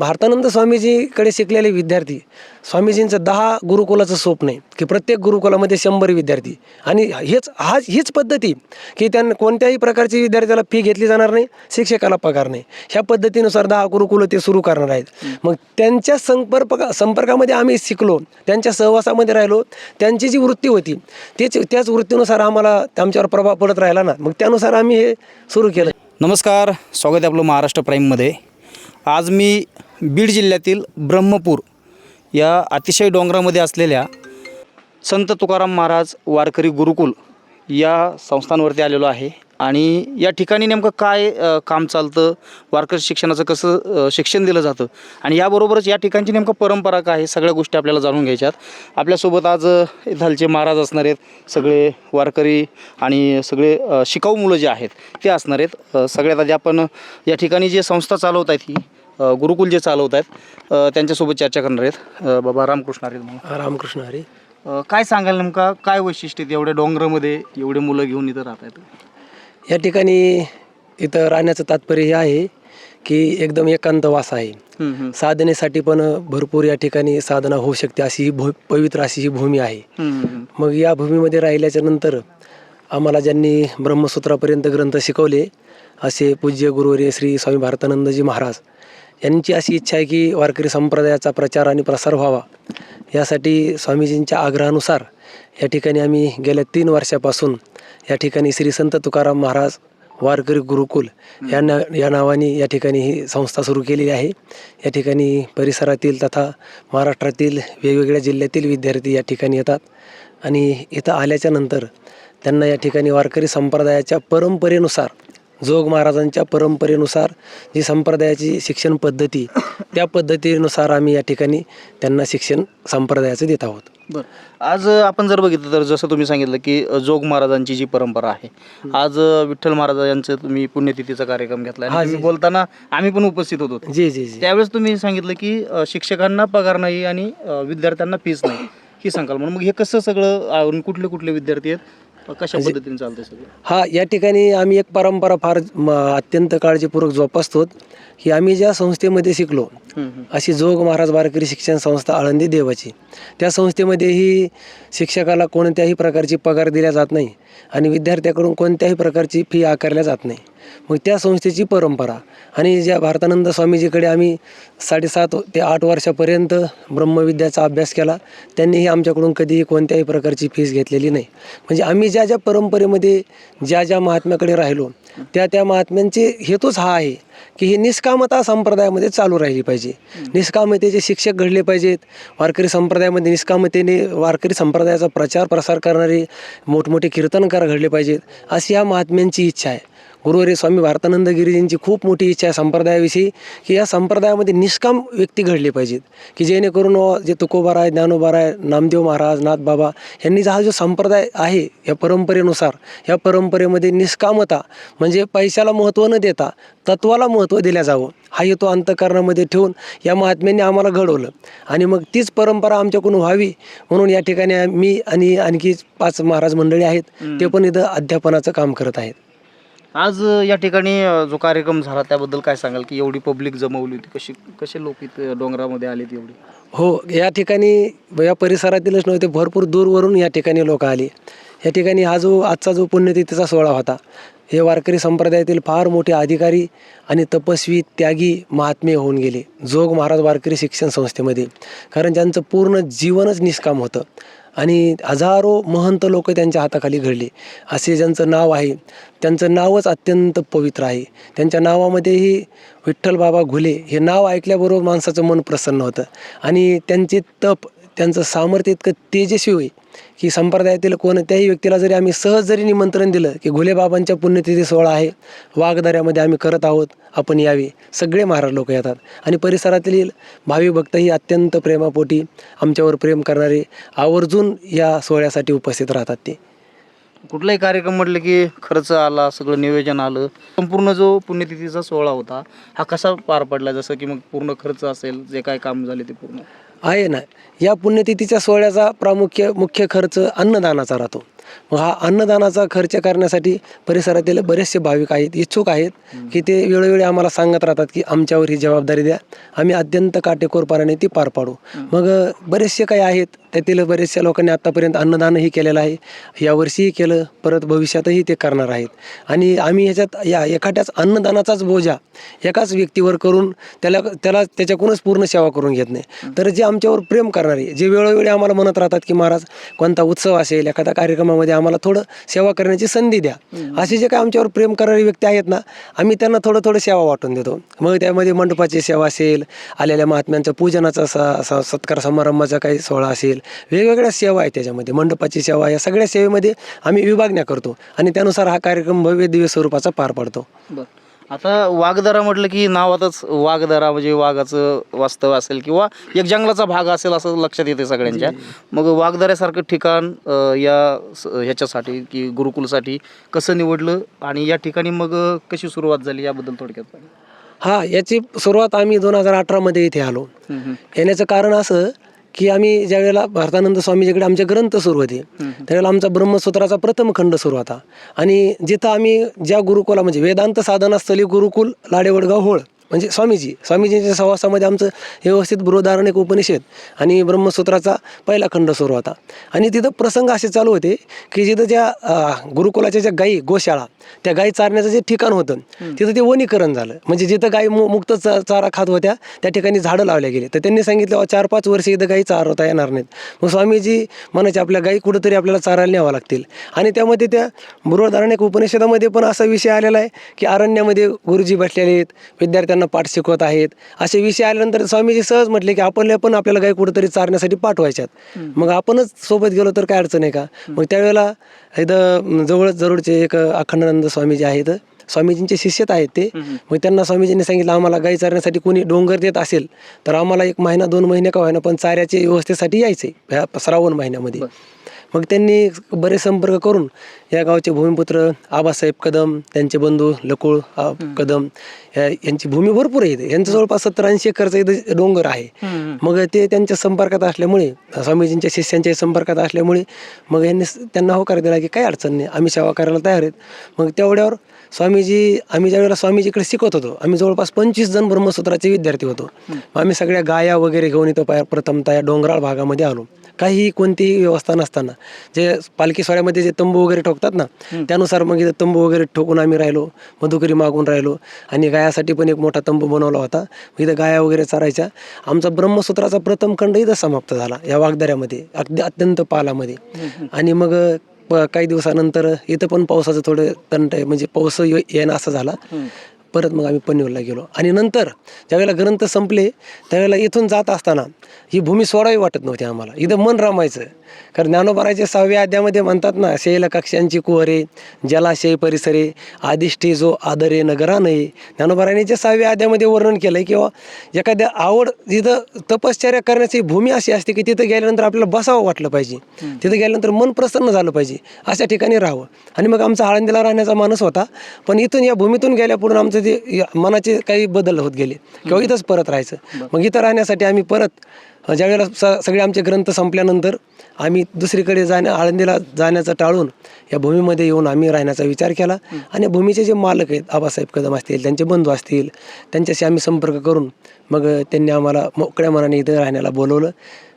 भारतानंद स्वामीजीकडे शिकलेले विद्यार्थी स्वामीजींचं दहा गुरुकुलाचं स्वप्न आहे की प्रत्येक गुरुकुलामध्ये शंभर विद्यार्थी. आणि हेच हाच हीच पद्धती की त्यांना कोणत्याही प्रकारची विद्यार्थ्याला फी घेतली जाणार नाही शिक्षकाला पगार नाही. ह्या पद्धतीनुसार दहा गुरुकुलं ते सुरू करणार आहेत. मग त्यांच्या संपर्क संपर्कामध्ये आम्ही शिकलो त्यांच्या सहवासामध्ये राहिलो त्यांची जी वृत्ती होती तेच त्याच वृत्तीनुसार आम्हाला आमच्यावर प्रभाव पडत राहिला ना. मग त्यानुसार आम्ही हे सुरू केलं. नमस्कार. स्वागत आहे आपलं महाराष्ट्र प्राईममध्ये. आज मी बीड जिल्ह्यातील ब्रह्मपूर या अतिशय डोंगरामध्ये असलेल्या संत तुकाराम महाराज वारकरी गुरुकुल या संस्थांवरती आलेलो आहे. आणि या ठिकाणी नेमकं काय काम चालतं वारकरी शिक्षणाचं कसं शिक्षण दिलं जातं आणि याबरोबरच या ठिकाणची नेमकं परंपरा काय आहे सगळ्या गोष्टी आपल्याला जाणून घ्यायच्यात. आपल्यासोबत आज इथालचे महाराज असणार आहेत सगळे वारकरी आणि सगळे शिकाऊ मुलं जे आहेत ते असणार आहेत. सगळ्यात आधी आपण या ठिकाणी जे संस्था चालवत आहेत ही गुरुकुल जे चालवत आहेत त्यांच्यासोबत चर्चा करणार आहेत. बाबा रामकृष्ण मला रामकृष्ण हरी. काय सांगाल नेमका? काय वैशिष्ट्य आहेत? एवढ्या डोंगरामध्ये एवढे मुलं घेऊन इथं राहत आहेत? या ठिकाणी इथं राहण्याचं तात्पर्य हे आहे की एकदम एकांतवास आहे. हम्म, हम्म. साधनेसाठी पण भरपूर या ठिकाणी साधना होऊ शकते अशी ही पवित्र अशी ही भूमी आहे. मग या भूमीमध्ये राहिल्याच्या नंतर आम्हाला ज्यांनी ब्रह्मसूत्रापर्यंत ग्रंथ शिकवले असे पूज्य गुरुवर्य श्री स्वामी भारतानंदजी महाराज यांची अशी इच्छा आहे की वारकरी संप्रदायाचा प्रचार आणि प्रसार व्हावा. यासाठी स्वामीजींच्या आग्रहानुसार या ठिकाणी आम्ही गेल्या तीन वर्षापासून या ठिकाणी श्री संत तुकाराम महाराज वारकरी गुरुकुल या ना या नावाने या ठिकाणी ही संस्था सुरू केलेली आहे. या ठिकाणी परिसरातील तथा महाराष्ट्रातील वेगवेगळ्या जिल्ह्यातील विद्यार्थी या ठिकाणी येतात आणि इथं आल्याच्यानंतर त्यांना या ठिकाणी वारकरी संप्रदायाच्या परंपरेनुसार जोग महाराजांच्या परंपरेनुसार जी संप्रदायाची शिक्षण पद्धती त्या पद्धतीनुसार आम्ही या ठिकाणी त्यांना शिक्षण संप्रदायाचं देत आहोत. बरं. आज आपण जर बघितलं तर जसं तुम्ही सांगितलं की जोग महाराजांची जी परंपरा आहे आज विठ्ठल महाराज यांचं तुम्ही पुण्यतिथीचा कार्यक्रम घेतला हा, तुम्ही बोलताना आम्ही पण उपस्थित होतो. जी जी जी. त्यावेळेस तुम्ही सांगितलं की शिक्षकांना पगार नाही आणि विद्यार्थ्यांना फीस नाही ही सांगाल म्हणून मग हे कसं सगळं कुठले कुठले विद्यार्थी आहेत? कशा पद्धतीने चालतंय सगळं? हा या ठिकाणी आम्ही एक परंपरा फार म, अत्यंत काळजीपूर्वक जोपासतो. की आम्ही ज्या संस्थेमध्ये शिकलो. अशी जोग महाराज वारकरी शिक्षण संस्था आळंदी देवाची. त्या संस्थेमध्येही शिक्षकाला कोणत्याही प्रकारची पगार दिला जात नाही आणि विद्यार्थ्याकडून कोणत्याही प्रकारची फी आकारल्या जात नाही. मग त्या संस्थेची परंपरा. आणि ज्या भारतानंद स्वामीजीकडे आम्ही साडेसात ते आठ वर्षापर्यंत ब्रह्मविद्याचा अभ्यास केला त्यांनीही आमच्याकडून कधीही कोणत्याही प्रकारची फीस घेतलेली नाही. म्हणजे आम्ही ज्या ज्या परंपरेमध्ये ज्या ज्या महात्म्याकडे राहिलो त्या त्या महात्म्यांचे हेतूच हा आहे की ही निष्कामता संप्रदायामध्ये चालू राहिली पाहिजे. निष्कामतेचे शिक्षक घडले पाहिजेत. वारकरी संप्रदायामध्ये निष्कामतेने वारकरी संप्रदायाचा प्रचार प्रसार करणारे मोठमोठे कीर्तनकार घडले पाहिजेत अशी या महात्म्यांची इच्छा आहे. गुरुवारी स्वामी भारतानंद गिरीजींची खूप मोठी इच्छा आहे संप्रदायाविषयी की या संप्रदायामध्ये निष्काम व्यक्ती घडले पाहिजेत की जेणेकरून जे तुकोबाराय ज्ञानोबाराय नामदेव महाराज नाथबाबा यांनी हा जो संप्रदाय आहे या परंपरेनुसार या परंपरेमध्ये निष्कामता म्हणजे पैशाला महत्त्व न देता तत्वाला महत्त्व दिल्या जावं हा हेतू अंतकरणामध्ये ठेवून या महात्म्यांनी आम्हाला घडवलं. आणि मग तीच परंपरा आमच्याकडून व्हावी म्हणून या ठिकाणी मी आणि आणखी पाच महाराज मंडळी आहेत ते पण इथं अध्यापनाचं काम करत आहेत. आज या ठिकाणी जो कार्यक्रम झाला त्याबद्दल काय सांगाल की एवढी पब्लिक जमवली होती? कशी कसे लोक इथे डोंगरामध्ये आलेत एवढी? हो या ठिकाणी या परिसरातीलच नव्हते भरपूर दूरवरून या ठिकाणी लोक आली. या ठिकाणी हा जो आजचा जो पुण्यतिथीचा सोहळा होता हे वारकरी संप्रदायातील फार मोठे अधिकारी आणि तपस्वी त्यागी महात्मे होऊन गेले. जोग महाराज वारकरी शिक्षण संस्थेमध्ये. कारण ज्यांचं पूर्ण जीवनच निष्काम होतं. आणि हजारो महंत लोक त्यांच्या हाताखाली घडले. असे ज्यांचं नाव आहे त्यांचं नावच अत्यंत पवित्र आहे. त्यांच्या नावामध्येही विठ्ठल बाबा घुले हे नाव ऐकल्याबरोबर माणसाचं मन प्रसन्न होतं. आणि त्यांचे तप त्यांचं सामर्थ्य इतकं तेजस्वी होई की संप्रदायातील कोणत्याही व्यक्तीला जरी आम्ही सहज जरी निमंत्रण दिलं की घुलेबाबांच्या पुण्यतिथी सोहळा आहे वाघदऱ्यामध्ये आम्ही करत आहोत आपण यावे. सगळे महाराज लोक येतात. आणि परिसरातील भावी भक्तही अत्यंत प्रेमापोटी आमच्यावर प्रेम करणारे आवर्जून या सोहळ्यासाठी उपस्थित राहतात ते. कुठलाही कार्यक्रम म्हटलं की खर्च आला सगळं नियोजन आलं संपूर्ण जो पुण्यतिथीचा सोहळा होता हा कसा पार पडला? जसं की मग पूर्ण खर्च असेल जे काय काम झाले ते पूर्ण. आहे ना. या पुण्यतिथीच्या सोहळ्याचा प्रामुख्य मुख्य खर्च अन्नदानाचा राहतो. मग हा अन्नदानाचा खर्च करण्यासाठी परिसरातील बरेचसे भाविक आहेत इच्छुक आहेत की ते वेळोवेळी आम्हाला सांगत राहतात की आमच्यावर ही जबाबदारी द्या. आम्ही अत्यंत काटेकोरपणाने ती पार पाडू. मग बरेचसे काही आहेत त्यातील बरेचशा लोकांनी आत्तापर्यंत अन्नदानही केलेलं आहे. यावर्षीही केलं परत भविष्यातही ते करणार आहेत. आणि आम्ही ह्याच्यात या एखाद्याच अन्नदानाचाच बोजा एकाच व्यक्तीवर करून त्याला त्याला त्याच्याकडूनच पूर्ण सेवा करून घेत नाही. तर जे आमच्यावर प्रेम करणारे जे वेळोवेळी आम्हाला म्हणत राहतात की महाराज कोणता उत्सव असेल एखाद्या कार्यक्रमामध्ये आम्हाला थोडं सेवा करण्याची संधी द्या. असे जे काही आमच्यावर प्रेम करणारे व्यक्ती आहेत ना आम्ही त्यांना थोडं थोडं सेवा वाटून देतो. मग त्यामध्ये मंडपाची सेवा असेल आलेल्या महात्म्यांचं पूजनाचा सत्कार समारंभाचा काही सोहळा असेल वेगवेगळ्या सेवा आहेत त्याच्यामध्ये. मंडपाची सेवा या सगळ्या सेवेमध्ये आम्ही विभागण्या करतो आणि त्यानुसार हा कार्यक्रम भव्य दिव्य स्वरूपाचा पार पाडतो. आता वाघदरा म्हटलं की नावातच वाघदरा म्हणजे वाघाचं वास्तव असेल किंवा एक जंगलाचा भाग असेल असं लक्षात येते सगळ्यांच्या मग वाघदऱ्यासारखं ठिकाण अ, या स- ह्याच्यासाठी की गुरुकुलसाठी कसं निवडलं आणि या ठिकाणी मग अ, कशी सुरुवात झाली याबद्दल थोडक्यात. हा याची सुरुवात आम्ही दोन हजार अठरामध्ये इथे आलो हम्म, हम्म. येण्याचं कारण असं की आम्ही ज्यावेळेला भारतानंद स्वामीजीकडे आमचे ग्रंथ सुरू होते त्यावेळेला आमचा ब्रह्मसूत्राचा प्रथम खंड सुरू होता. आणि जिथं आम्ही ज्या गुरुकुला म्हणजे वेदांत साधनास्थली गुरुकुल लाडेवडगाव होळ म्हणजे स्वामीजी स्वामीजींच्या सहवासामध्ये आमचं व्यवस्थित बृहदारण एक उपनिषद आणि ब्रह्मसूत्राचा पहिला खंड सुरू होता. आणि तिथं प्रसंग असे चालू होते की जिथं ज्या गुरुकुलाच्या ज्या गायी गोशाळा त्या गायी चारण्याचं जे ठिकाण होतं तिथं ते वनीकरण झालं. म्हणजे जिथं गायी मुक्त चारा खात होत्या त्या ठिकाणी झाडं लावल्या गेली. तर त्यांनी सांगितलं "अहो, चार पाच वर्ष इथं गायी चारवता येणार नाहीत. मग स्वामीजी म्हणायचे आपल्या गायी कुठंतरी आपल्याला चारायला न्यावं लागतील. आणि त्यामध्ये त्या बृहदारण एक उपनिषदामध्ये पण असा विषय आलेला आहे की अरण्यामध्ये गुरुजी बसलेले आहेत विद्यार्थ्यांना पाठ शिकवत आहेत. असे विषय आल्यानंतर स्वामीजी सहज म्हटले की आपल्या पण आपल्याला गायी कुठंतरी चारण्यासाठी पाठवायच्यात. मग आपणच सोबत गेलो तर काय अडचण आहे का? मग त्यावेळेला इथं जवळच जवळचे एक अखंडानंद स्वामीजी आहेत. स्वामीजींचे शिष्यत आहेत ते. मग त्यांना स्वामीजींनी सांगितलं आम्हाला गाई चारण्यासाठी कोणी डोंगर देत असेल तर आम्हाला एक महिना दोन महिने का होईना पण चाऱ्याच्या व्यवस्थेसाठी यायचे श्रावण महिन्यामध्ये. मग त्यांनी बरेच संपर्क करून या गावचे भूमिपुत्र आबासाहेब कदम त्यांचे बंधू लकुळ कदम या- यांची भूमी भरपूर आहे. यांचं जवळपास सत्तर ऐंशी एकरचं इथं डोंगर आहे. मग ते त्यांच्या संपर्कात असल्यामुळे स्वामीजींच्या शिष्यांच्या संपर्कात असल्यामुळे मग यांनी त्यांना होकार दिला की काही अडचण नाही आम्ही सेवा करायला तयार आहेत. मग तेवढ्यावर स्वामीजी आम्ही ज्यावेळेला स्वामीजीकडे शिकत होतो आम्ही जवळपास पंचवीस जण ब्रह्मसूत्राचे विद्यार्थी होतो. मग आम्ही सगळ्या गाया वगैरे घेऊन इथं प्रथमतः या डोंगराळ भागामध्ये आलो. काहीही कोणतीही व्यवस्था नसताना जे पालखी सोहळ्यामध्ये जे तंबू वगैरे ठोकतात ना त्यानुसार मग इथं तंबू वगैरे ठोकून आम्ही राहिलो मधुकरी मागून राहिलो आणि गायासाठी पण एक मोठा तंबू बनवला होता. इथं गाया वगैरे चारायच्या. आमचा ब्रह्मसूत्राचा प्रथम खंड इथं समाप्त झाला या वागदऱ्यामध्ये अगदी अत्यंत पालामध्ये. आणि मग काही दिवसानंतर इथं पण पावसाचं थोडं तंट आहे म्हणजे पाऊस येणं असं झाला. परत मग आम्ही पनवेलला गेलो. आणि नंतर ज्यावेळेला ग्रंथ संपले त्यावेळेला इथून जात असताना ही भूमी सोडावी वाटत नव्हती आम्हाला. इथं मन रमायचं. कारण ज्ञानोबाराच्या सहाव्या अध्यामध्ये म्हणतात ना शैल कक्षांची कुहरे जलाशय परिसरे आदिष्टी जो आदरे नगरा नये ज्ञानोबारायांच्या सहाव्या अध्यामध्ये वर्णन केलं आहे किंवा एखाद्या आवड जिथं तपश्चर्या करण्याची भूमी अशी असते की तिथं गेल्यानंतर आपल्याला बसावं वाटलं पाहिजे. तिथं गेल्यानंतर मन प्रसन्न झालं पाहिजे. अशा ठिकाणी राहावं. आणि मग आमचा आळंदीला राहण्याचा मानस होता. पण इथून या भूमीतून गेल्यापुढून आमचं ते या- मनाचे काही बदल होत गेले किंवा इथंच परत राहायचं. मग इथं राहण्यासाठी आम्ही परत ज्यावेळेला स सगळे आमचे ग्रंथ संपल्यानंतर आम्ही दुसरीकडे जाण्या आळंदीला जाण्याचं टाळून या भूमीमध्ये येऊन आम्ही राहण्याचा विचार केला. आणि भूमीचे जे मालक आहेत आबासाहेब कदम असतील त्यांचे बंधू असतील त्यांच्याशी आम्ही संपर्क करून मग त्यांनी आम्हाला मोकळ्या मनाने इथं राहण्याला बोलवलं.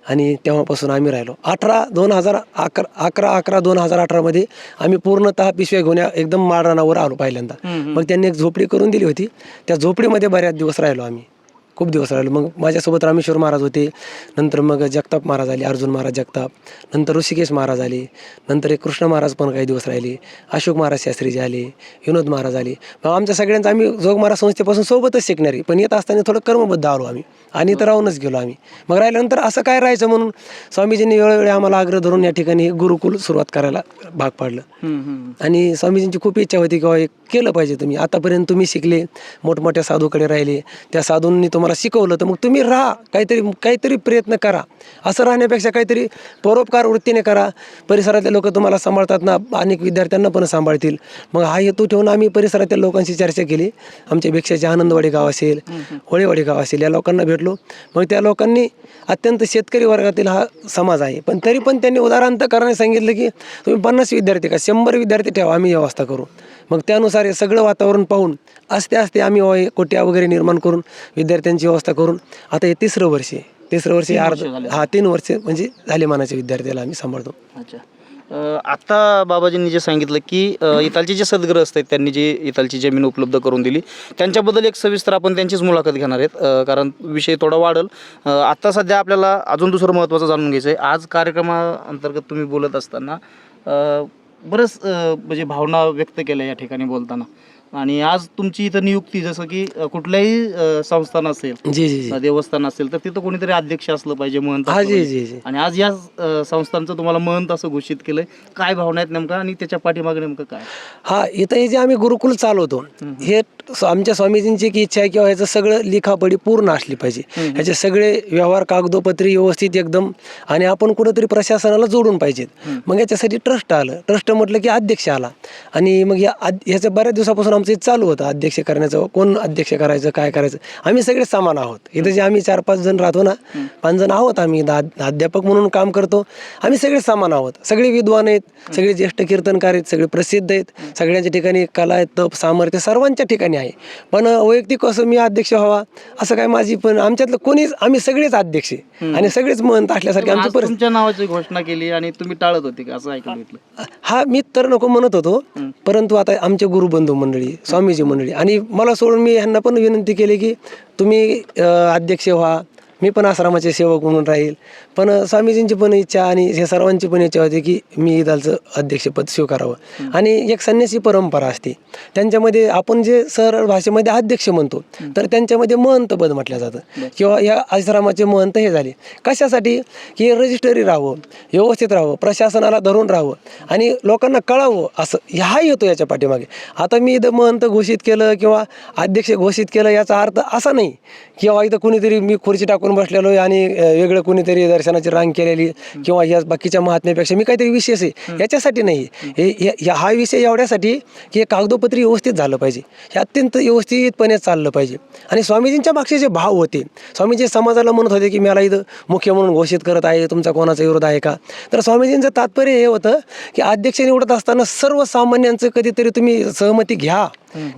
आणि तेव्हापासून आम्ही राहिलो. अठरा दोन हजार अकरा अकरा अकरा दोन हजार अठरामध्ये आम्ही पूर्णतः पिशव्या घेऊन एकदम माळरानावर आलो पहिल्यांदा. मग त्यांनी एक झोपडी करून दिली होती. त्या झोपडीमध्ये बऱ्याच दिवस राहिलो आम्ही. खूप दिवस राहिलो. मग माझ्यासोबत रामेश्वर महाराज होते. नंतर मग जगताप महाराज आले अर्जुन महाराज जगताप. नंतर ऋषिकेश महाराज आले. नंतर एक कृष्ण महाराज पण काही दिवस राहिले. अशोक महाराज शास्त्रीजी आले विनोद महाराज आले. मग आमच्या सगळ्यांचं आम्ही जोग महाराज संस्थेपासून सोबतच शिकणारी. पण येत असताना थोडं कर्मबद्ध आलो आम्ही आणि इथं राहूनच गेलो आम्ही. मग राहिल्यानंतर असं काय राहायचं म्हणून स्वामीजींनी वेळोवेळी आम्हाला आग्रह धरून या ठिकाणी गुरुकुल सुरुवात करायला भाग पाडलं. आणि स्वामीजींची खूप इच्छा होती की केलं पाहिजे तुम्ही. आतापर्यंत तुम्ही शिकले मोठमोठ्या साधूकडे राहिले. त्या साधूंनी तुम्हाला तुम्हाला शिकवलं तर मग तुम्ही राहा. काहीतरी काहीतरी प्रयत्न करा. असं राहण्यापेक्षा काहीतरी परोपकार वृत्तीने करा. परिसरातले लोक तुम्हाला सांभाळतात ना अनेक विद्यार्थ्यांना पण सांभाळतील. मग हा हेतू ठेवून आम्ही परिसरातील लोकांशी चर्चा केली. आमच्या भिक्षाचे आनंदवाडी गाव असेल होळीवाडी गाव असेल या लोकांना भेटलो. मग त्या लोकांनी अत्यंत शेतकरी वर्गातील हा समाज आहे. पण तरी पण त्यांनी उदाहरणार्थ करण्यास सांगितलं की तुम्ही पन्नास विद्यार्थी का शंभर विद्यार्थी ठेवा आम्ही व्यवस्था करू. मग त्यानुसार हे सगळं वातावरण पाहून असते असते आम्ही कोट्या वगैरे निर्माण करून विद्यार्थ्यांची व्यवस्था करून आता हे तिसरं वर्ष आहे. तिसरं वर्ष अर्ध. हा तीन वर्ष म्हणजे झाले मानाचे विद्यार्थ्याला आम्ही सांभाळतो. अच्छा. अ, आता बाबाजींनी जे सांगितलं की अ, इथालचे जे सद्ग्रस्त आहेत त्यांनी जी इथालची जमीन उपलब्ध करून दिली त्यांच्याबद्दल एक सविस्तर आपण त्यांचीच मुलाखत घेणार आहेत. कारण विषय थोडा वाढल. आत्ता सध्या आपल्याला अजून दुसरं महत्त्वाचं जाणून घ्यायचं आहे आज कार्यक्रमाअंतर्गत तुम्ही बोलत असताना बरंच म्हणजे भावना व्यक्त केल्या या ठिकाणी बोलताना. आणि आज तुमची इथं नियुक्ती जसं की कुठल्याही संस्थान असेल जी जी जी. अ, देवस्थान असेल तर तिथं कोणीतरी अध्यक्ष असलं पाहिजे महंत हा असलं जी पाहिजे. जी जी. आणि आज या संस्थांचं तुम्हाला महंत असं घोषित केलंय. काय भावना आहेत नेमका आणि त्याच्या पाठीमागे नेमकं काय? हा इथं हे जे आम्ही गुरुकुल चालवतो हे आमच्या स्वामीजींची एक इच्छा आहे किंवा ह्याचं सगळं लिखापडी पूर्ण असली पाहिजे. ह्याचे सगळे व्यवहार कागदोपत्री व्यवस्थित एकदम आणि आपण कुठंतरी प्रशासनाला जोडून पाहिजेत. मग याच्यासाठी ट्रस्ट आलं. ट्रस्ट म्हटलं की अध्यक्ष आला. आणि मग या ह्याचं बऱ्याच दिवसापासून आमचं चालू होतं. अध्यक्ष करण्याचं कोण अध्यक्ष करायचं काय करायचं? आम्ही सगळे समान आहोत. इथं जे आम्ही चार पाच जण राहतो ना पाच जण आहोत आम्ही. अध्यापक म्हणून काम करतो. आम्ही सगळे समान आहोत. सगळे विद्वान आहेत सगळे ज्येष्ठ कीर्तनकार आहेत सगळे प्रसिद्ध आहेत. सगळ्यांच्या ठिकाणी कला आहे तप सामर्थ्य सर्वांच्या ठिकाणी आहे. पण वैयक्तिक असं मी अध्यक्ष व्हावा असं काय माझी पण आमच्यातलं कोणीच आम्ही सगळेच अध्यक्ष आहे. आणि सगळेच महंत असल्यासारखे आमची परिस्थिती नावाची घोषणा केली आणि तुम्ही टाळत होते का? असं ऐकलं हा मी तर नको म्हणत होतो. परंतु आता आमचे गुरुबंधू मंडळी स्वामीजी मंडळी आणि मला सोडून मी ह्यांना पण विनंती केली की तुम्ही अध्यक्ष व्हा. मी पण आश्रमाचे सेवक म्हणून राहील. पण स्वामीजींची पण इच्छा आणि हे सर्वांची पण इच्छा होती की मी इदालचं अध्यक्षपद स्वीकारावं. आणि एक संन्यासी परंपरा असते. त्यांच्यामध्ये आपण जे सरळ भाषेमध्ये अध्यक्ष म्हणतो तर त्यांच्यामध्ये महंत पद म्हटलं जातं. किंवा या आश्रमाचे महंत हे झाले. कशासाठी? की रजिस्टरी राहावं व्यवस्थित राहावं प्रशासनाला धरून राहावं आणि लोकांना कळावं असं. हा येतो याच्या पाठीमागे. आता मी इथं महंत घोषित केलं किंवा अध्यक्ष घोषित केलं याचा अर्थ असा नाही. किंवा इथं कुणीतरी मी खुर्ची टाकून बसलेलो आहे आणि वेगळं कुणीतरी दर्शनाची रांग केलेली किंवा या बाकीच्या महात्म्यापेक्षा मी काहीतरी विशेष आहे याच्यासाठी नाही. हे हे- या- हा विषय एवढ्यासाठी की हे कागदोपत्री व्यवस्थित झालं पाहिजे. हे अत्यंत व्यवस्थितपणे चाललं पाहिजे. आणि स्वामीजींच्या मागचे जे भाव होते स्वामीजी समाजाला म्हणत होते की मला इथं मुख्य म्हणून घोषित करत आहे तुमचा कोणाचा विरोध आहे का? तर स्वामीजींचं तात्पर्य हे होतं की अध्यक्ष निवडत असताना सर्वसामान्यांचं कधीतरी तुम्ही सहमती घ्या.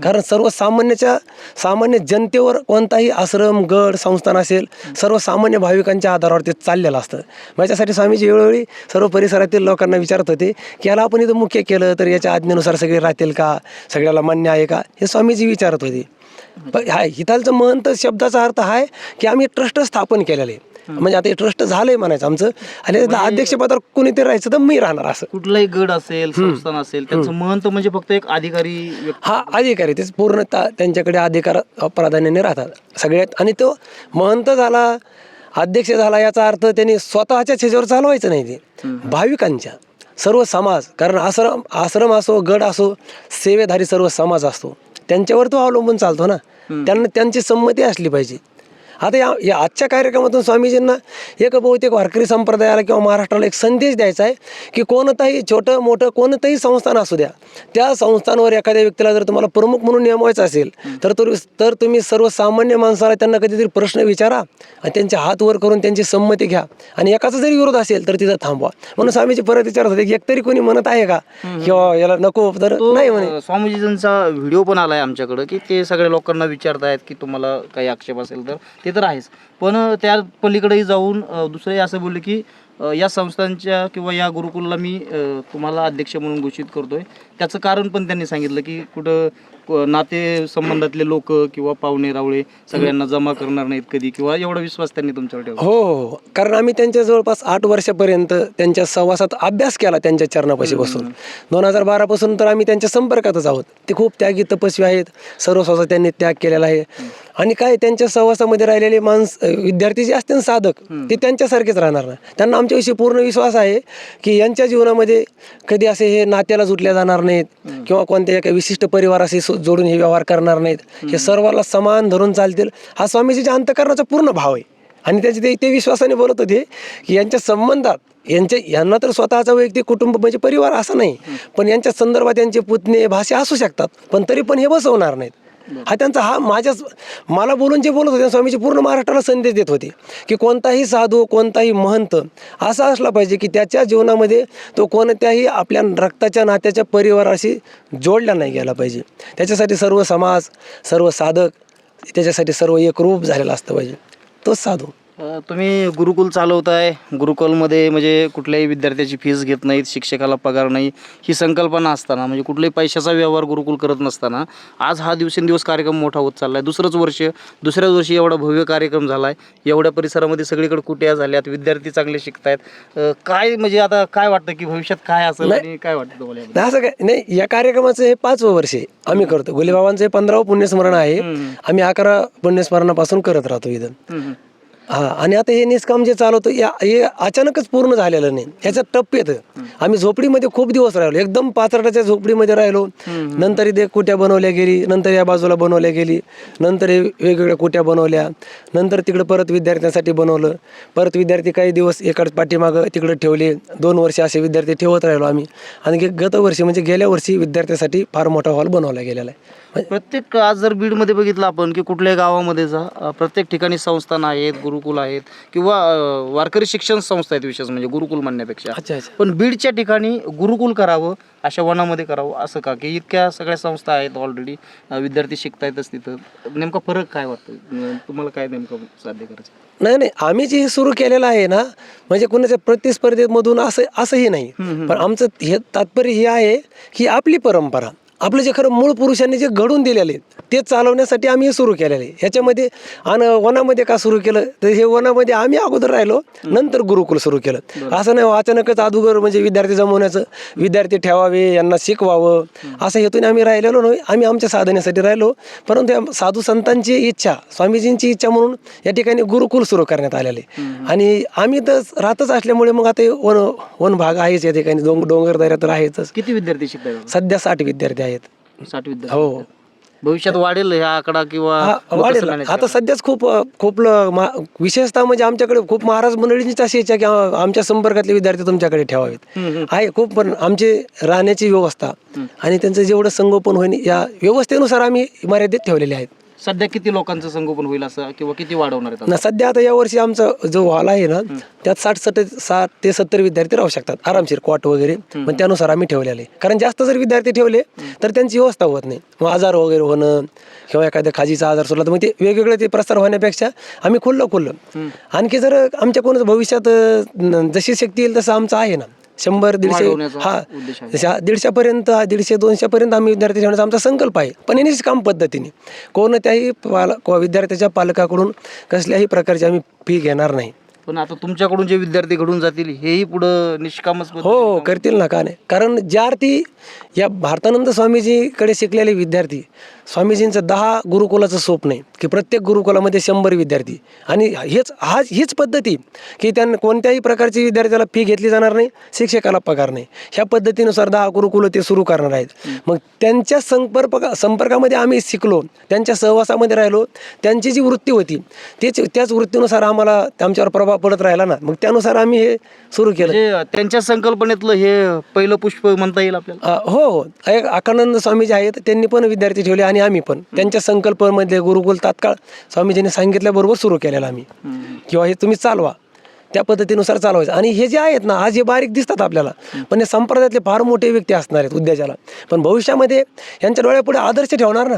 कारण सर्वसामान्याच्या सामान्य जनतेवर कोणताही आश्रम गड संस्थान असेल सर्वसामान्य भाविकांच्या आधारावर ते चाललेलं असतं. मग याच्यासाठी स्वामीजी वेळोवेळी सर्व परिसरातील लोकांना विचारत होते की याला आपण इथं मुख्य केलं तर याच्या आज्ञेनुसार सगळे राहतील का? सगळ्याला मान्य आहे का? हे स्वामीजी विचारत होते. पण हा हितालचं महंत शब्दाचा अर्थ आहे की आम्ही ट्रस्ट स्थापन केलेलं आहे. म्हणजे आता हे ट्रस्ट झालंय म्हणायचं आमचं. आणि आता अध्यक्षपदावर कोणीतरी राहायचं तर मी राहणार असं. कुठलाही गड असेल संस्थान असेल त्यांचं महंत म्हणजे फक्त एक अधिकारी हा अधिकारी तेच पूर्णतः त्यांच्याकडे अधिकार प्राधान्याने राहतात सगळ्यात. आणि तो महंत झाला अध्यक्ष झाला याचा अर्थ त्यांनी स्वतःच्याच ह्याच्यावर चालवायचं नाही ते. भाविकांच्या. सर्व समाज कारण आश्रम आश्रम असो गड असो सेवेधारी सर्व समाज असतो. त्यांच्यावर तो अवलंबून चालतो ना. त्यांना त्यांची संमती असली पाहिजे. आता या या आजच्या कार्यक्रमातून स्वामीजींना एक बहुतेक वारकरी संप्रदायाला किंवा महाराष्ट्राला एक संदेश द्यायचा आहे की कोणतंही छोटं मोठं कोणतंही संस्थान असू द्या त्या संस्थांवर एखाद्या व्यक्तीला जर तुम्हाला प्रमुख म्हणून नेमवायचं असेल तर तर तुम्ही सर्वसामान्य माणसाला त्यांना कधीतरी प्रश्न विचारा आणि त्यांचे हात वर करून त्यांची संमती घ्या. आणि एकाचा जरी विरोध असेल तर तिथं थांबवा. म्हणून स्वामीजी परत विचारत होते की एकतरी कोणी म्हणत आहे का? किंवा याला नको तर नाही म्हणे. स्वामीजींचा व्हिडिओ पण आलाय आमच्याकडं की ते सगळ्या लोकांना विचारतायत की तुम्हाला काही आक्षेप असेल तर ते तर आहेच. पण त्या पलीकडेही जाऊन दुसरे असं बोलले की या संस्थांच्या किंवा या गुरुकुलला मी तुम्हाला अध्यक्ष म्हणून घोषित करतोय. त्याचं कारण पण त्यांनी सांगितलं की कुठं नाते संबंधातले लोक किंवा पाहुणे रावळे सगळ्यांना जमा करणार नाहीत कधी किंवा एवढा विश्वास त्यांनी तुमच्यावर ठेवला. हो हो हो. कारण आम्ही त्यांच्या जवळपास आठ वर्षापर्यंत त्यांच्या सहवासात अभ्यास केला त्यांच्या चरणापाशी बसून. दोन हजार बारापासून तर आम्ही त्यांच्या संपर्कातच आहोत. ते खूप त्यागी तपस्वी आहेत. सर्व स्वतः त्यांनी त्याग केलेला आहे. आणि काय त्यांच्या सहवासामध्ये राहिलेले माणस विद्यार्थी जे असतील साधक ते त्यांच्यासारखेच राहणार ना. त्यांना आमच्याविषयी पूर्ण विश्वास आहे की यांच्या जीवनामध्ये कधी असे हे नात्याला जुटल्या जाणार नाहीत किंवा कोणत्या एका विशिष्ट परिवाराशी जोडून हे व्यवहार करणार नाहीत. हे सर्वाला समान धरून चालतील. हा स्वामीजीच्या अंतकरणाचा पूर्ण भाव आहे. आणि त्याचे ते ते विश्वासाने बोलत होते की यांच्या संबंधात यांच्या यांना तर स्वतःचा वैयक्तिक कुटुंब म्हणजे परिवार असं नाही. पण यांच्या संदर्भात यांचे पुतणे भाषा असू शकतात पण तरी पण हे बसवणार नाहीत. हा त्यांचा हा माझ्याच मला बोलून जे बोलत होते स्वामीजी पूर्ण महाराष्ट्राला संदेश देत होते की कोणताही साधू कोणताही महंत असा असला पाहिजे की त्याच्या जीवनामध्ये तो कोणत्याही आपल्या रक्ताच्या नात्याच्या परिवाराशी जोडला नाही गेला पाहिजे. त्याच्यासाठी सर्व समाज सर्व साधक त्याच्यासाठी सर्व एकरूप झालेला असतं पाहिजे. तोच साधू. तुम्ही गुरुकुल चालवताय. गुरुकुलमध्ये म्हणजे कुठल्याही विद्यार्थ्याची फीस घेत नाहीत शिक्षकाला पगार नाही. ही संकल्पना असताना म्हणजे कुठल्याही पैशाचा व्यवहार गुरुकुल करत नसताना आज हा दिवसेंदिवस कार्यक्रम मोठा होत चालला आहे दुसरंच वर्ष दुसऱ्याच वर्षी एवढा भव्य कार्यक्रम झाला आहे एवढ्या परिसरामध्ये सगळीकडे कुट्या झाल्यात विद्यार्थी चांगले शिकत आहेत काय म्हणजे आता काय वाटतं की भविष्यात काय असेल. आणि काय वाटतं तुम्हाला असं काय नाही या कार्यक्रमाचं हे पाचवं वर्ष आहे. आम्ही करतो. गुलीबाबांचं हे पंधरावं पुण्यस्मरण आहे. आम्ही अकरा पुण्यस्मरणापासून करत राहतो इथं. हा आणि आता हे निष्काम जे चालवतो या हे अचानकच पूर्ण झालेलं नाही. ह्याच्यात टप्प येतं. आम्ही झोपडीमध्ये खूप दिवस राहिलो. एकदम पाचरटाच्या झोपडीमध्ये राहिलो. नंतर इथे कुट्या बनवल्या गेली नंतर या बाजूला बनवल्या गेली नंतर हे वेगवेगळ्या कुट्या बनवल्या नंतर तिकडे परत विद्यार्थ्यांसाठी बनवलं. परत विद्यार्थी काही दिवस एकाच पाठीमागं तिकडे ठेवले. दोन वर्ष असे विद्यार्थी ठेवत राहिलो आम्ही. आणि गे- गत वर्षी म्हणजे गेल्या वर्षी विद्यार्थ्यांसाठी फार मोठा हॉल बनवला गेलेला आहे. प्रत्येक आज जर बीडमध्ये बघितलं आपण की कुठल्याही गावामध्ये जा अ, प्रत्येक ठिकाणी संस्थान आहेत गुरुकुल आहेत किंवा अ, वारकरी शिक्षण संस्था आहेत विशेष म्हणजे गुरुकुल म्हणण्यापेक्षा. अच्छा अच्छा. पण बीडच्या ठिकाणी गुरुकुल करावं अशा वनामध्ये करावं असं का? की इतक्या सगळ्या संस्था आहेत ऑलरेडी विद्यार्थी शिकतायतच तिथं. नेमका फरक काय वाटतं अ, तुम्हाला काय नेमकं साध्य करायचं नाही नाही. आम्ही जे हे सुरू केलेलं आहे ना म्हणजे कुणाच्या प्रतिस्पर्धेमधून असं असंही नाही. पण आमचं हे तात्पर्य हे आहे की आपली परंपरा. आपलं जे खरं मूळ पुरुषांनी जे घडून दिलेले ते चालवण्यासाठी आम्ही हे सुरू केलेलं आहे. ह्याच्यामध्ये आणि वनामध्ये का सुरू केलं? तर हे वनामध्ये आम्ही अगोदर राहिलो नंतर गुरुकुल सुरू केलं. असं नाही अचानकच अगोदर म्हणजे विद्यार्थी जमवण्याचं विद्यार्थी ठेवावे यांना शिकवावं असं हेतून आम्ही राहिलेलो नाही. आम्ही आमच्या साधनेसाठी राहिलो. परंतु या साधू संतांची इच्छा स्वामीजींची इच्छा म्हणून या ठिकाणी गुरुकुल सुरू करण्यात आलेले आणि आम्ही तर राहतच असल्यामुळे मग आता हे वन वन भाग आहेच या ठिकाणी. डोंग डोंगर दऱ्या तर आहेतच किती विद्यार्थी शिकतायत सध्या साठ विद्यार्थी आहेत. साठ विद्यार्थी हो भविष्यात वाढेल हा आकडा किंवा हा, वाढेल. आता सध्याच खूप अ, खूप ल- मा- विशेषतः म्हणजे आमच्याकडे खूप महाराज मंडळींचीच अशी इच्छा की आ- आमच्या संपर्कातले विद्यार्थी तुमच्याकडे ठेवावेत. हम्म. आहे खूप पण आमचे राहण्याची व्यवस्था आणि त्यांचं जेवढं संगोपन होईल या व्यवस्थेनुसार आम्ही मर्यादित ठेवलेले आहेत. सध्या किती लोकांचं संगोपन होईल असं किंवा किती वाढवणार आहेत ना सध्या आता यावर्षी आमचा जो हॉल आहे ना त्यात साठ सट साठ ते सत्तर विद्यार्थी राहू शकतात आरामशीर क्वाट वगैरे. पण त्यानुसार आम्ही ठेवलेले आहे. कारण जास्त जर विद्यार्थी ठेवले तर त्यांची व्यवस्था होत नाही. मग आजार वगैरे होणं किंवा एखाद्या खाजीचा आजार सुटला तर मग ते वेगवेगळे ते प्रसार होण्यापेक्षा आम्ही खुल्लं खुल्लं आणखी जर आमच्याकडून भविष्यात अं, जशी शक्ती येईल तसं आमचं आहे ना. शंभर दीडशे वाढवण्याचा हा. उद्देश आहे. जशा दीडशेपर्यंत दीडशे दोनशेपर्यंत आम्ही विद्यार्थी ठेवण्याचा आमचा संकल्प आहे. पण हे काम पद्धतीने. कोणत्याही पाल को- विद्यार्थ्याच्या पालकाकडून कसल्याही प्रकारची आम्ही फी घेणार नाही. पण आता तुमच्याकडून जे विद्यार्थी घडून जातील हेही पुढं निष्कामच हो हो करतील ना का नाही? कारण ज्या अर्थी या भारतानंद स्वामीजीकडे शिकलेले विद्यार्थी स्वामीजींचं दहा गुरुकुलाचं स्वप्न आहे की प्रत्येक गुरुकुलामध्ये शंभर विद्यार्थी. आणि हेच हा हीच पद्धती की त्यांना कोणत्याही प्रकारची विद्यार्थ्याला फी घेतली जाणार नाही शिक्षकाला पगार नाही. ह्या पद्धतीनुसार दहा गुरुकुलं ते सुरू करणार आहेत. मग त्यांच्या संपर्क संपर्कामध्ये आम्ही शिकलो त्यांच्या सहवासामध्ये राहिलो त्यांची जी वृत्ती होती तेच त्याच वृत्तीनुसार आम्हाला आमच्यावर प्रभाव पडत राहिला ना. मग त्यानुसार आम्ही हे सुरू केलं. म्हणजे त्यांच्या संकल्पनेतलं हे पहिलं पुष्प म्हणता येईल आपल्याला. हो हो. एक अकानंद स्वामीजी आहेत त्यांनी पण विद्यार्थी ठेवले आणि आम्ही पण. त्यांच्या संकल्पमध्ये गुरुकुल तात्काळ स्वामीजींनी सांगितल्याबरोबर सुरू केलेलं आम्ही. किंवा हे तुम्ही चालवा. त्या पद्धतीनुसार चालवायचं. आणि हे जे आहेत ना आज हे बारीक दिसतात आपल्याला. पण हे संप्रदायातले फार मोठे व्यक्ती असणार आहेत उद्याच्याला. पण भविष्यामध्ये यांच्या डोळ्यापुढे आदर्श ठेवणार ना?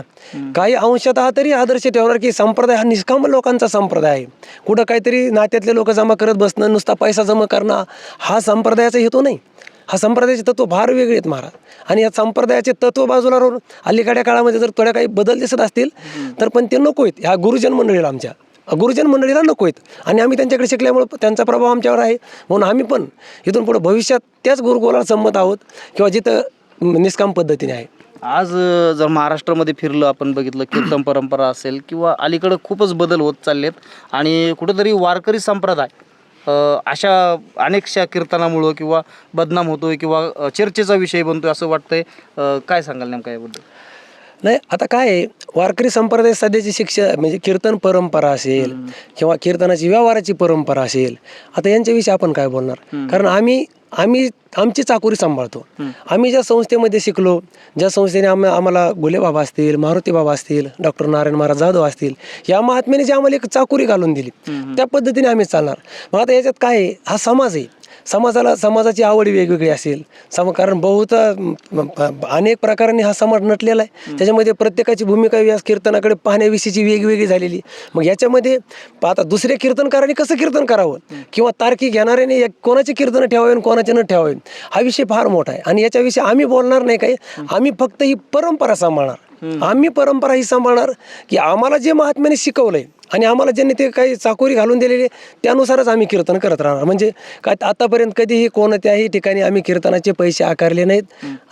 काही अंशतः तरी आदर्श ठेवणार की संप्रदाय हा निष्काम लोकांचा संप्रदाय आहे. कुठं काहीतरी नात्यातले लोक जमा करत बसणं नुसता पैसा जमा करणं हा संप्रदायाचा हेतू नाही. हा संप्रदायाचे तत्व फार वेगळे आहेत महाराज. आणि या संप्रदायाचे तत्व बाजूला राहून अलीकडच्या काळामध्ये जर थोड्या काही बदल दिसत असतील तर पण ते नको आहेत. ह्या गुरुजन मंडळीला आमच्या. गुरुजन मंडळीला नको आहेत. आणि आम्ही त्यांच्याकडे शिकल्यामुळे त्यांचा प्रभाव आमच्यावर आहे. म्हणून आम्ही पण इथून पुढे भविष्यात त्याच गुरुकुलाला संमत आहोत किंवा जिथं निष्काम पद्धतीने आहे. आज जर महाराष्ट्रामध्ये फिरलं आपण बघितलं कीर्तन परंपरा असेल किंवा अलीकडं खूपच बदल होत चाललेत. आणि कुठेतरी वारकरी संप्रदाय अशा अनेकशा कीर्तनामुळं किंवा बदनाम होतोय किंवा चर्चेचा विषय बनतोय असं वाटतंय. काय सांगाल नेमका याबद्दल? नाही आता काय आहे वारकरी संप्रदाय सध्याची शिक्षा म्हणजे कीर्तन परंपरा असेल किंवा कीर्तनाची व्यवहाराची परंपरा असेल आता यांच्याविषयी आपण काय बोलणार? कारण आम्ही आम्ही आमची चाकोरी सांभाळतो. आम्ही ज्या संस्थेमध्ये शिकलो ज्या संस्थेने आम्हा आम्हाला गुले बाबा असतील मारुती बाबा असतील डॉक्टर नारायण महाराज जाधव असतील या महात्म्याने जी आम्हाला एक चाकोरी घालून दिली त्या पद्धतीने आम्ही चालणार. मग आता याच्यात काय आहे हा समाज आहे. समाजाला समाजाची आवड वेगवेगळी असेल. सम कारण बहुत अनेक प्रकारांनी हा समाज नटलेला आहे. त्याच्यामध्ये प्रत्येकाची भूमिका व्यास कीर्तनाकडे पाहण्याविषयीची वेगवेगळी झालेली. मग याच्यामध्ये आता दुसऱ्या कीर्तनकारांनी कसं कीर्तन करावं? किंवा तारखी घेणाऱ्याने कोणाचे कीर्तन ठेवावे आणि कोणाचे न ठेवावे? हा विषय फार मोठा आहे. आणि याच्याविषयी आम्ही बोलणार नाही काही. आम्ही फक्त ही परंपरा सांभाळणार. आम्ही परंपरा ही सांभाळणार की आम्हाला जे महात्म्याने शिकवलंय आणि आम्हाला ज्यांनी ते काही चाकोरी घालून दिलेली त्यानुसारच आम्ही कीर्तन करत राहणार. म्हणजे काय आतापर्यंत कधीही कोणत्याही ठिकाणी आम्ही कीर्तनाचे पैसे आकारले नाहीत.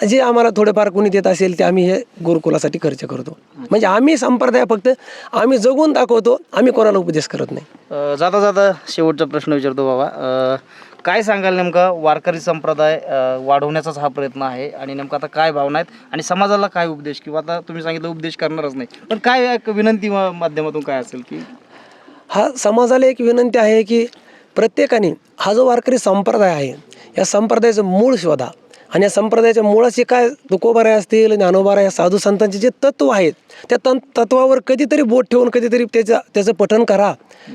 जे आम्हाला थोडेफार कोणी देत असेल ते आम्ही हे गुरुकुलासाठी खर्च करतो. म्हणजे आम्ही संप्रदाय फक्त आम्ही जगून दाखवतो आम्ही कोणाला उपदेश करत नाही. जाता जाता शेवटचा प्रश्न विचारतो बाबा. काय सांगाल नेमकं? वारकरी संप्रदाय अ, वाढवण्याचाच हा प्रयत्न आहे आणि नेमकं आता काय भावना आहेत आणि समाजाला काय उपदेश किंवा आता तुम्ही सांगितलं उपदेश करणारच नाही. पण काय एक विनंती मा- माध्यमातून काय असेल की? हा समाजाला एक विनंती आहे की प्रत्येकाने हा जो वारकरी संप्रदाय आहे या संप्रदायाचं मूळ शोधा आणि या संप्रदायाच्या मुळाशी काय तुकोबाराय असतील ज्ञानोबाराय या साधू संतांचे जे तत्व आहेत त्या तन तत्वावर कधीतरी बोट ठेवून कधीतरी त्याचं त्याचं पठण करा.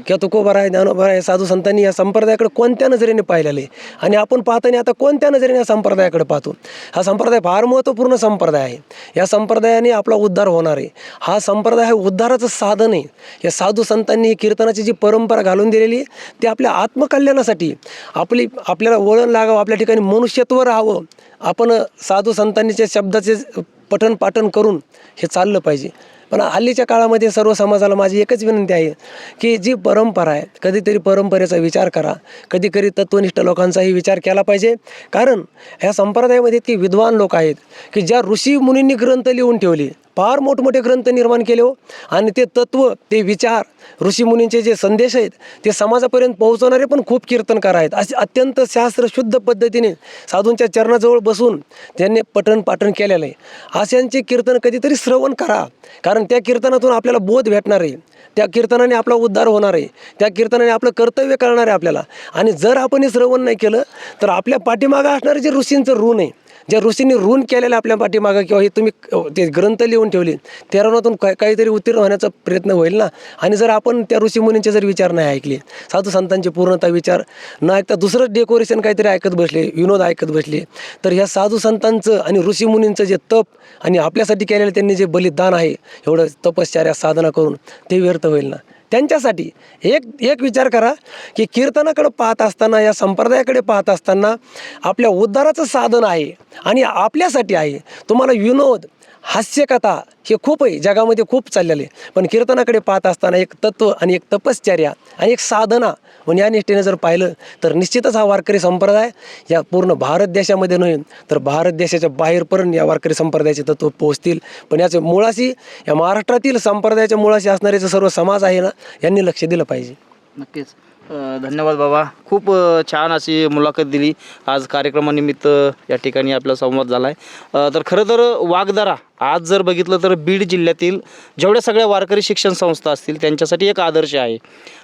किंवा तुकोबाराय ज्ञानोबाराय साधू संतांनी या संप्रदायाकडे कोणत्या नजरेने पाहिलेले? आणि आपण पाहताना आता कोणत्या नजरेने या संप्रदायाकडे पाहतो? हा संप्रदाय फार महत्त्वपूर्ण संप्रदाय आहे. या संप्रदायाने आपला उद्धार होणार आहे. हा संप्रदाय हे उद्धाराचं साधन आहे. या साधू संतांनी कीर्तनाची जी परंपरा घालून दिलेली आहे ती आपल्या आत्मकल्याणासाठी आपली आपल्याला वळण लागावं आपल्या ठिकाणी मनुष्यत्व राहावं आपण साधू संतांनीच्या शब्दाचे पठण पाठन करून हे चाललं पाहिजे. पण हल्लीच्या काळामध्ये सर्व समाजाला माझी एकच विनंती आहे की जी परंपरा आहे कधीतरी परंपरेचा विचार करा कधीकधी तत्वनिष्ठ लोकांचाही विचार केला पाहिजे. कारण ह्या संप्रदायामध्ये इतकी विद्वान लोक आहेत की ज्या ऋषी मुनींनी ग्रंथ लिहून ठेवले फार मोठमोठे ग्रंथ निर्माण केले हो. आणि ते तत्व ते विचार ऋषीमुनींचे जे संदेश आहेत ते समाजापर्यंत पोहोचवणारे पण खूप कीर्तनकार आहेत. असे अत्यंत शास्त्रशुद्ध पद्धतीने साधूंच्या चरणाजवळ बसून त्यांनी पठण पाठण केलेलं आहे. अशांचे कीर्तन कधीतरी श्रवण करा. कारण त्या कीर्तनातून आपल्याला बोध भेटणार आहे. त्या कीर्तनाने आपला उद्धार होणार आहे. त्या कीर्तनाने आपलं कर्तव्य करणार आहे आपल्याला. आणि जर आपण हे श्रवण नाही केलं तर आपल्या पाठीमागं असणारे जे ऋषींचं ऋण आहे ज्या ऋषींनी ऋण केलेलं आपल्या पाठीमागं किंवा हे तुम्ही ते ग्रंथ लिहून ठेवले त्या ऋणातून काय काहीतरी उत्तीर्ण होण्याचा प्रयत्न होईल ना? आणि जर आपण त्या ऋषीमुनींचे जर विचार नाही ऐकले साधू संतांचे पूर्णतः विचार न ऐकता दुसरं डेकोरेशन काहीतरी ऐकत बसले विनोद ऐकत बसले तर ह्या साधू संतांचं आणि ऋषीमुनींचं जे तप आणि आपल्यासाठी केलेलं त्यांनी जे बलिदान आहे एवढं तपश्चर्या साधना करून ते व्यर्थ होईल ना? त्यांच्यासाठी एक एक विचार करा की कीर्तनाकडे पाहत असताना या संप्रदायाकडे पाहत असताना आपल्या उद्धाराचं साधन आहे आणि आपल्यासाठी आहे. तुम्हाला विनोद हास्यकथा हे खूप आहे जगामध्ये खूप चाललेले पण कीर्तनाकडे पाहत असताना एक तत्व आणि एक तपश्चर्या आणि एक साधना म्हणून या निष्ठेने जर पाहिलं तर निश्चितच हा वारकरी संप्रदाय या पूर्ण भारत देशामध्ये नव्हे तर भारत देशाच्या बाहेरपर्यंत या वारकरी संप्रदायाचे तत्व पोहोचतील. पण याचे मुळाशी या महाराष्ट्रातील संप्रदायाच्या मुळाशी असणारे जे सर्व समाज आहे ना यांनी लक्ष दिलं पाहिजे. नक्कीच. धन्यवाद बाबा. खूप छान अशी मुलाखत दिली. आज कार्यक्रमानिमित्त या ठिकाणी आपला संवाद झाला आहे तर खरं तर वाघदारा आज जर बघितलं तर बीड जिल्ह्यातील जेवढ्या सगळ्या वारकरी शिक्षण संस्था असतील त्यांच्यासाठी एक आदर्श आहे.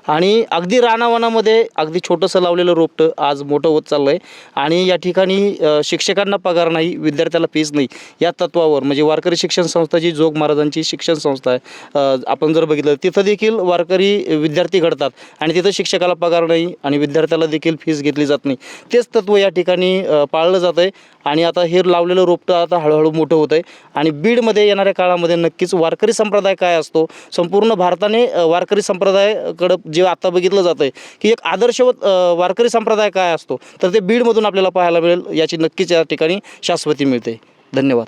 आणि अगदी रानावनामध्ये अगदी छोटंसं लावलेलं रोपटं आज मोठं होत चाललं आहे आणि या ठिकाणी शिक्षकांना पगार नाही विद्यार्थ्याला फीस नाही. या तत्वावर म्हणजे वारकरी शिक्षण संस्था जी जोग महाराजांची शिक्षण संस्था आहे आपण जर बघितलं तिथं देखील वारकरी विद्यार्थी घडतात. आणि तिथं शिक्षकाला पगार नाही आणि विद्यार्थ्याला त्याला देखील फीस घेतली जात नाही. तेच तत्व या ठिकाणी पाळलं जातं आहे. आणि आता हे लावलेलं रोपटं आता हळूहळू मोठं होतं आहे. आणि बीडमध्ये येणाऱ्या काळामध्ये नक्कीच वारकरी संप्रदाय काय असतो? संपूर्ण भारताने वारकरी संप्रदायाकडं जे आता बघितलं जातं आहे की एक आदर्शवत वारकरी संप्रदाय काय असतो? तर ते बीडमधून आपल्याला पाहायला मिळेल. याची नक्कीच या ठिकाणी शाश्वती मिळते. धन्यवाद.